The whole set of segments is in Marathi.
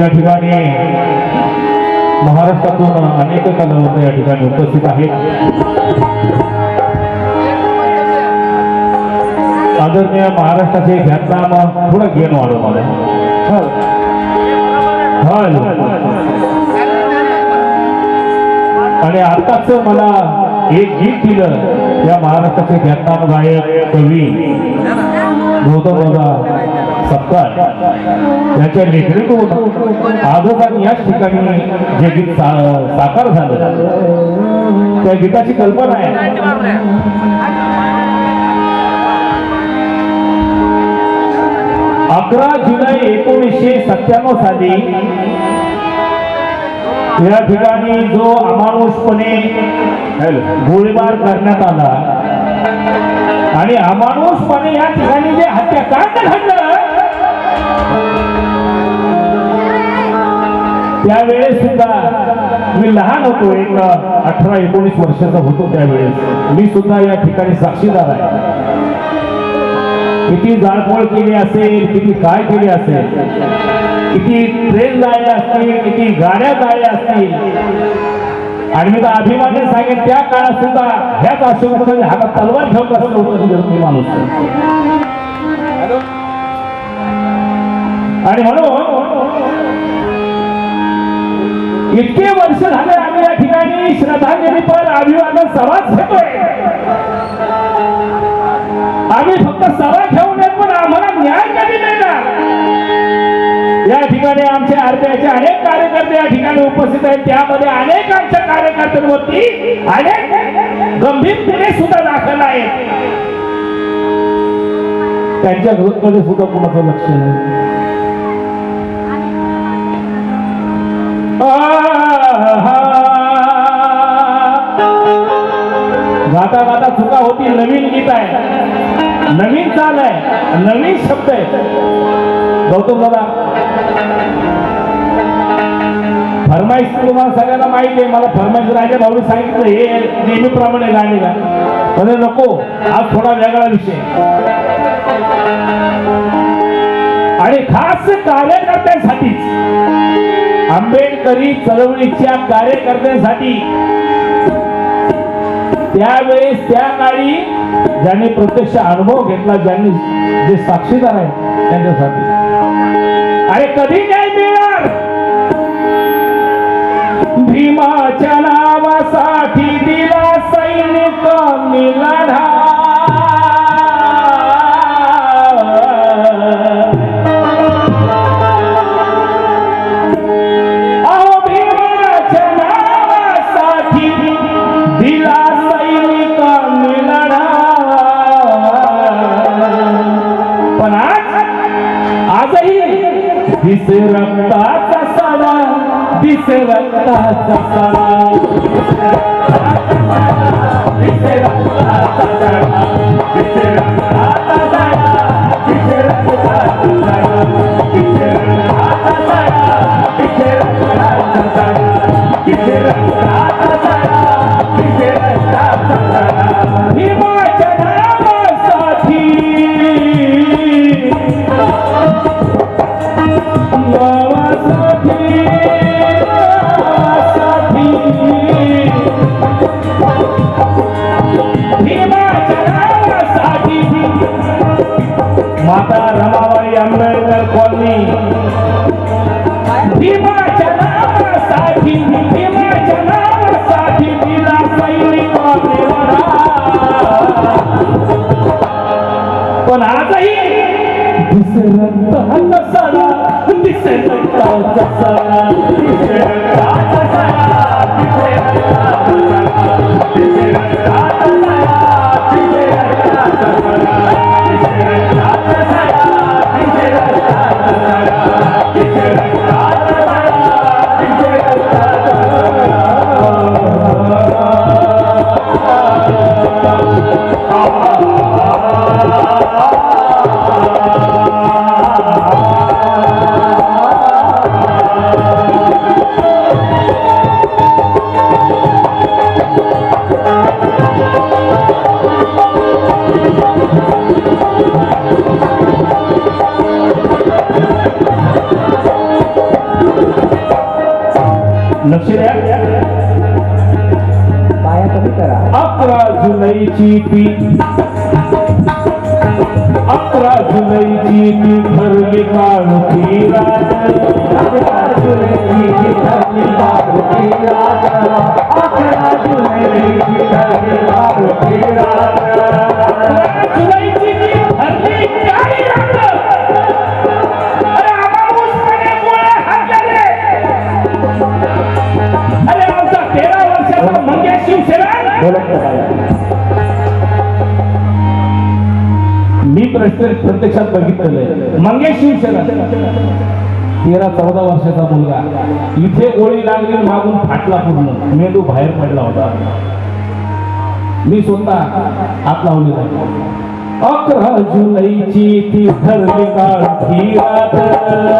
या ठिकाणी महाराष्ट्रातून अनेक कलावंत या ठिकाणी उपस्थित आहेत. आदरणीय महाराष्ट्राचे ख्यातनाम थोडं घेऊन वाढव मला. हल आणि आताच मला एक गीत दिलं या महाराष्ट्राचे ख्यातनाम गायक कवी. गौतम दादा सत्कार यांच्या लेखणीतून आजच याच ठिकाणी जे गीत साकार झालं. त्या गीताची कल्पना आहे. अकरा जुलै एकोणीसशे सत्त्याण्णव साली या ठिकाणी जो अमानुषपणे गोळीबार करण्यात आला आणि अमानुषपणे या ठिकाणी जे हत्याकांड घडलं त्यावेळेस सुद्धा मी लहान होतो एक अठरा एकोणीस वर्षाचा होतो त्यावेळेस. मी सुद्धा या ठिकाणी साक्षीदार आहे. किती जाळपोळ केली असेल किती काय केली असेल किती ट्रेन जायला असतील किती गाड्या जायला असतील. आणि मी तर अभिमाने सांगेन त्या काळात सुद्धा ह्याच अशोक हातात तलवार ठेवत बसलं होतं मी माणूस. आणि म्हणून इतके वर्ष झाले आम्ही या ठिकाणी. श्रद्धांजली पण अभिवादन सभाच घेतोय. आम्ही फक्त सभा घेऊन नये पण आम्हाला न्याय कधी मिळणार? या ठिकाणी आमचे आरपीआयचे अनेक कार्यकर्ते या ठिकाणी उपस्थित आहेत. त्यामध्ये अनेक आमच्या कार्यकर्त्यांवरती अनेक गंभीर गुन्हे सुद्धा दाखल आहेत. त्यांच्या ग्रुपमध्ये सुद्धा कोणाचं लक्ष नाही. गाता होती नवीन गीत आहे. नवीन चाल आहे नवीन शब्द आहे. गौतम दादा फरमाईश तुम्हाला सगळ्यांना माहिती आहे मला फरमाईश राजा भाऊ सांगितलं हे नेहमीप्रमाणे गाणे गा म्हणजे नको आज थोडा वेगळा विषय. आणि खास कार्यकर्त्यांसाठीच आंबेडकरी चळवळीच्या कार्यकर्त्यांसाठी त्यावेळेस त्या काळी ज्याने प्रत्यक्ष अनुभव घेतला ज्यांनी जे साक्षीदार आहे त्यांच्यासाठी. अरे कधी काय मिळणार? भीमाच्या नावासाठी दिला सैनिक लढा. दिसे रक्ताचा सडा दिसे रक्ताचा सडा. दिसे रक्ताचा सडा दिसे रक्ताचा सडा दिसे रक्ताचा सडा दिसे रक्ताचा सडा माता रमाबाई आंबेडकर कॉलनी. भीमाच्या नावासाठी भीमाच्या नावासाठी तिला सैरी पण आजही दिसरंत हल्लसाला दिसरंत हल्लसाला दिसरंत हल्लसाला दिसरंत हल्लसाला जुलैची मी प्रश्न प्रत्यक्षात बघितलेलं मंगेश शिवसेना. तेरा चौदा वर्षाचा मुलगा. इथे गोळी लागली मागून फाटला पूर्ण. मेंदू बाहेर पडला होता. मी स्वतः हात लावलेला आहे. अकरा जुलैची ती धरली काळ रात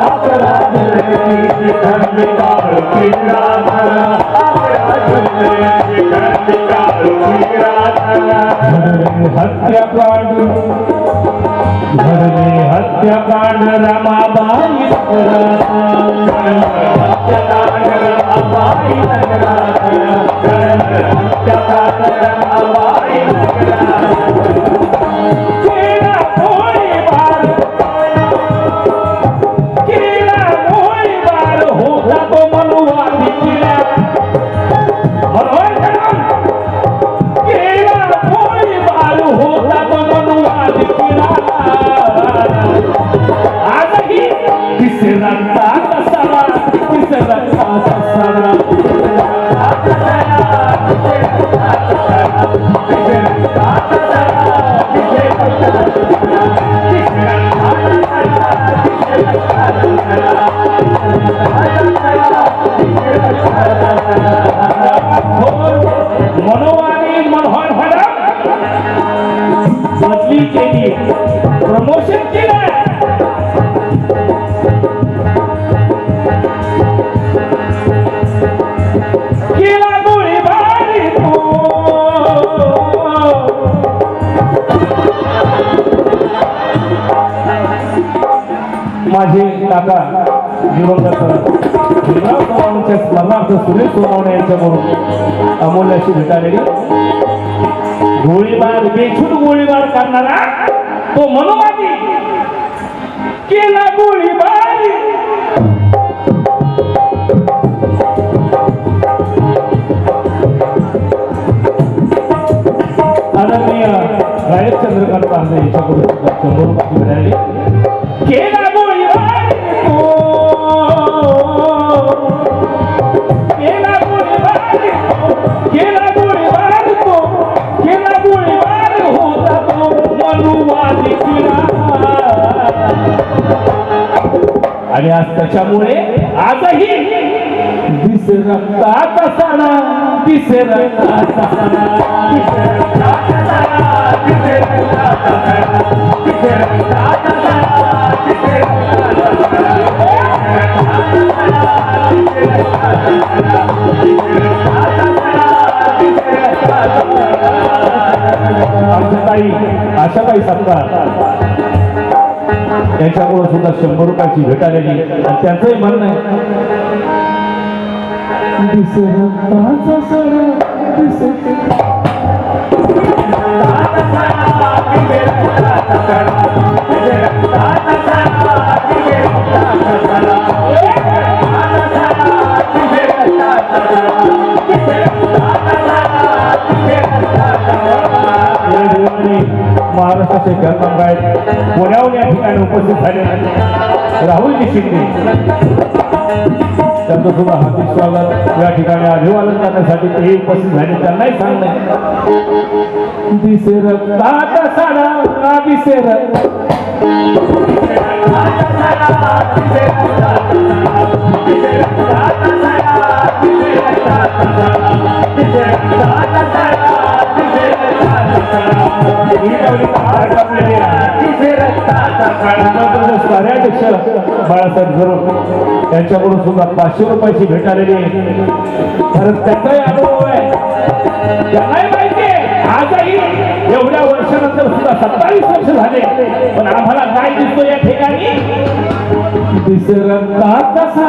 अकरा जुलैची ती ठरली काळ रात अकरा जुलैची हत्याकांड घडले हत्याकांड रमाबाई हत्याकांड रमाबाई हत्याकांड रमाबाई बदली प्रमोशन केलं माझे काका दिवंगत स्मरणार्थ सुनील सोनवणे यांच्याकडून अमूल्य अशी भेटालेली गोळीबार बेछूट गोळीबार करणारा तो मनोवादी केला गोळीबार आदरणीय गायक चंद्रकांत पांढरे यांच्याकडून शंभर रुपये मिळाली केला आणि आज त्याच्यामुळे आजही दिस रक्तात सणा दिस रक्ताचा आशाबाई दिस रक्ताचा सणा त्यांच्याकडून सुद्धा शंभर रुपयाची भेट आलेली. आणि त्यांचंही म्हणणं आहे. दिसरताचा महाराष्ट्राचे दिसरताचा आहेत. पुण्याहून या ठिकाणी उपस्थित झाले राहुलजी शिंदे त्यांचं सुद्धा हार्दिक स्वागत. या ठिकाणी अभिवादन करण्यासाठी ते उपस्थित झाले. त्यांनाही सांगणे दिसेर काटा साडा का दिसेर कार्याध्यक्ष बाळासाहेब झरो यांच्याकडून सुद्धा पाचशे रुपयाची भेट आलेली आहे. कारण त्याचाही अनुभव आहे. त्यांनाही माहिती आहे. आजही एवढ्या वर्षानंतर सुद्धा सत्तावीस वर्ष झाले. पण आम्हाला काय दिसतो या ठिकाणी? दिसरता कसा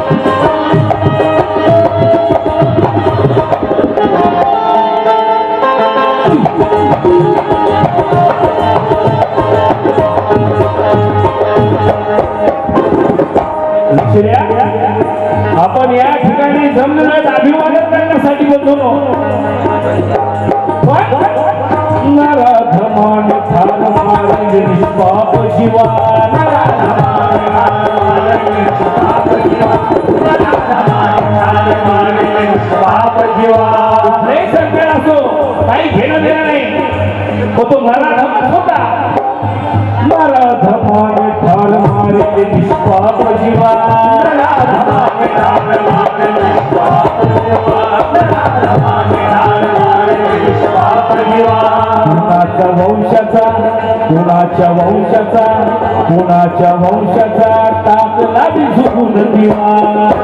आपण या ठिकाणी जमलेलं अभिवादन करण्यासाठी बोलतो. नराधमान ठार मारले जीवा पाप जीवा असो काही घेणं देणं नाही. तो तो होता. नराधमान ठार मारले निष्पाप जीवा कुणाच्या वंशाचा कुणाच्या वंशाचा कुणाच्या वंशाचा टाकला झुकून दिवा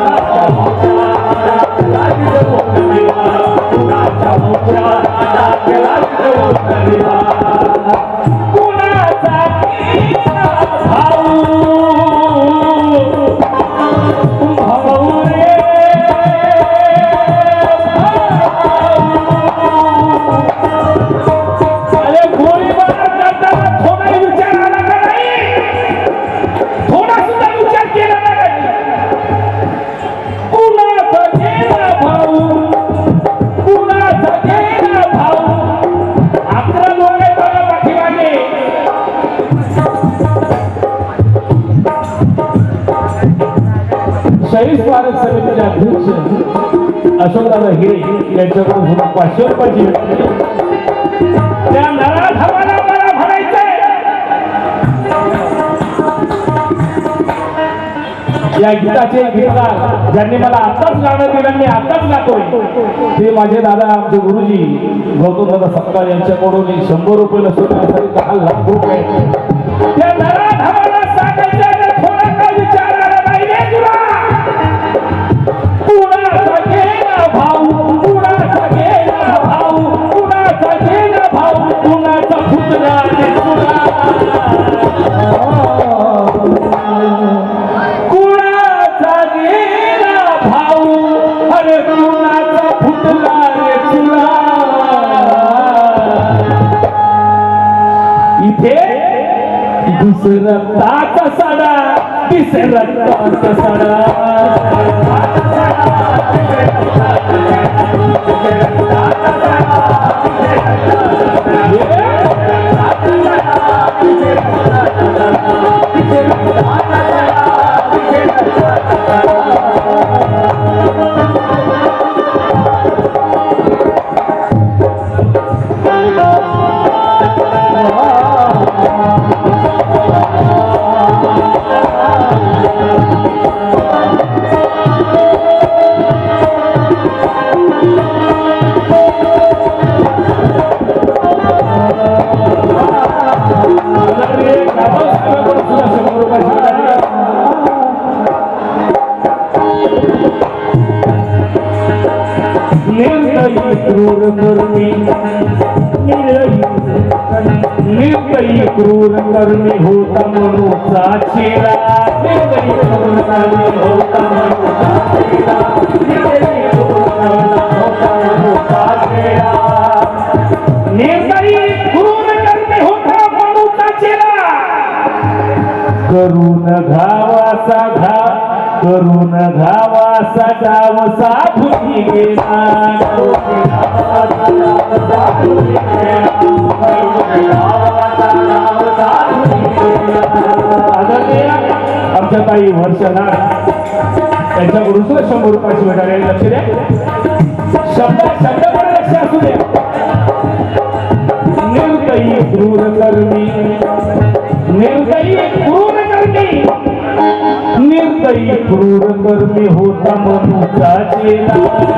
शहीद स्मारक समितीचे अध्यक्ष अशोकदादा हिरे यांच्याकडून सुद्धा पाचशे रुपयाची त्या नराधमाला मला म्हणायचंय. या गीताचे गीतकार ज्यांनी मला आत्ताच गाणं दिलं मी आत्ताच गातोय. ते माझे दादा आमचे गुरुजी गौतम दादा सत्कार यांच्याकडून शंभर रुपये नसण्यासाठी दहा लाख रुपये. त्या दुसरं तात सडा तिसरं तात सडा निर्दयी निर्दयी क्रूर करते होता मनुचा चेला करून घावासा घा करून घावासा डाव साधुनी गेला. आमच्या ताई वर्षना त्यांच्याकडून सुद्धा शंभर रुपयाची भेटायला लक्ष द्या. शब्द शब्द पण लक्ष असू द्या. दूर क्रूर निर्दयी क्रूर कर्मी निर्दयी क्रूर कर्मी होता मनुचा करून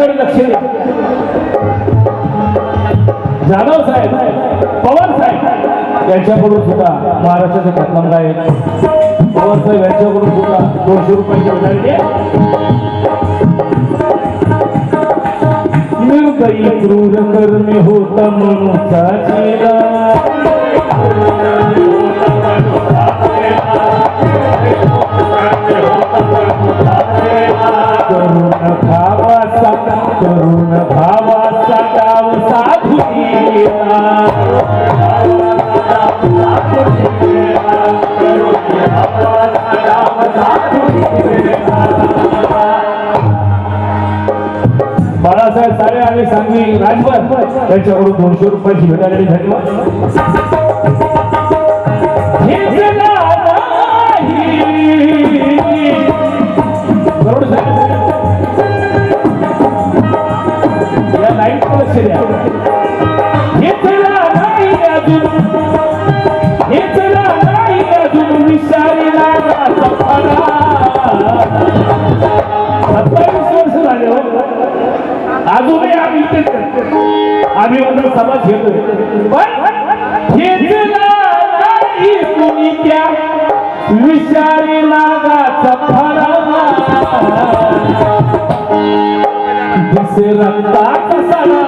लाईन लक्ष द्या. जाधव साहेब पवार साहेब यांच्याकडून सुद्धा महाराष्ट्राचे प्रथम गायक पवार साहेब यांच्याकडून सुद्धा दोनशे रुपयाची विनंती आहे. निर्दयी क्रूर कर्मी होत मनुचा करुण भावाचा करुण भावा डाव साधू बाळासाहेब सारे आणि सांगवी राजभर त्यांच्याकडून दोनशे रुपयाची भेटायला धन्यवाद लाईन लक्ष घेतला नाही अजून. घेतला नाही अजून. सत्तावीस वर्ष झाले हो. अजूनही आम्ही आम्ही म्हणून समाज घेतोय. पण घेतला नाही कुणी त्या. सडा.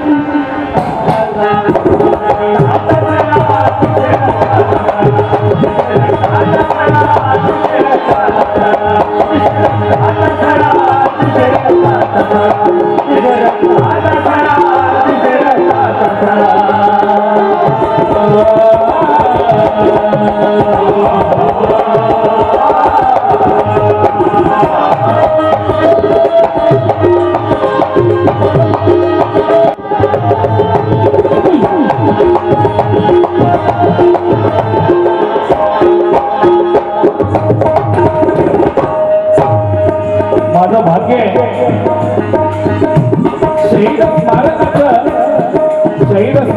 अरे भाऊ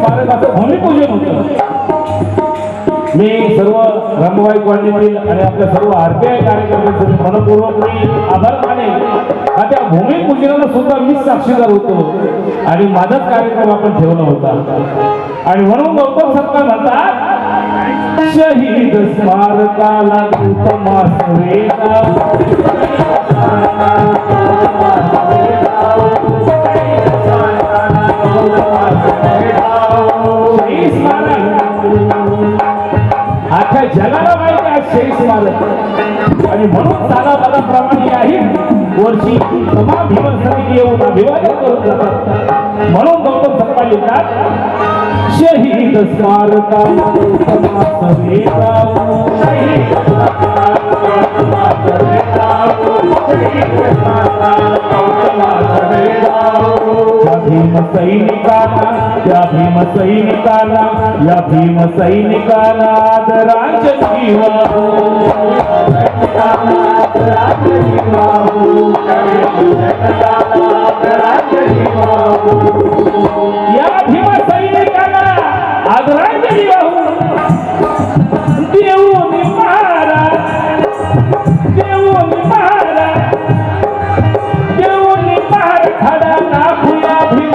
शहीद भूमिपूजन होतं. मी सर्व रंगवाई कॉलनीतील आणि आपल्या सर्व आरपीआय कार्यकर्त्यांचे मनपूर्वक मी आभार माने आणि त्या भूमिपूजनाला सुद्धा मी साक्षीदार होतो आणि माझाच कार्यक्रम आपण ठेवला होता. आणि म्हणून गौतम सरकार म्हणतात शहीद स्मारकाला तमास शेष शहीद स्मारक अख्ख्या जगाला माहिती आहे शेष स्मारक आणि म्हणून साधा सालाबादाप्रमाणे याही वर्षी तमाम भीमन समिती येऊन अभिवादन करत जातात म्हणून गौतम सप्पा लिहितात शहीद स्मारका तमास वेगावो. शहीद स्मारका या भीम सैनिकाला या भीम सैनिकाला या या भीम सैनिकाला आदरांजली जीवा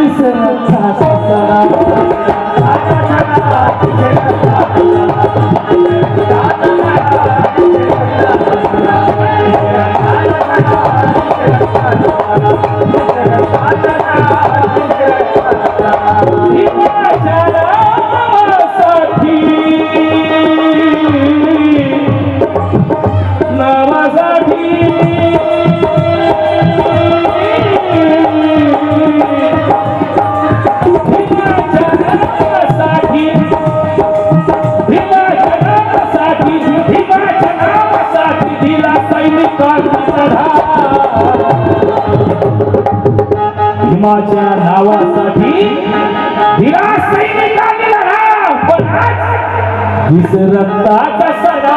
विसरता साडा हिमाच्या भीमाच्या नावासाठी दिला सैनिकांनी लढा. पण विसरताचा सडा.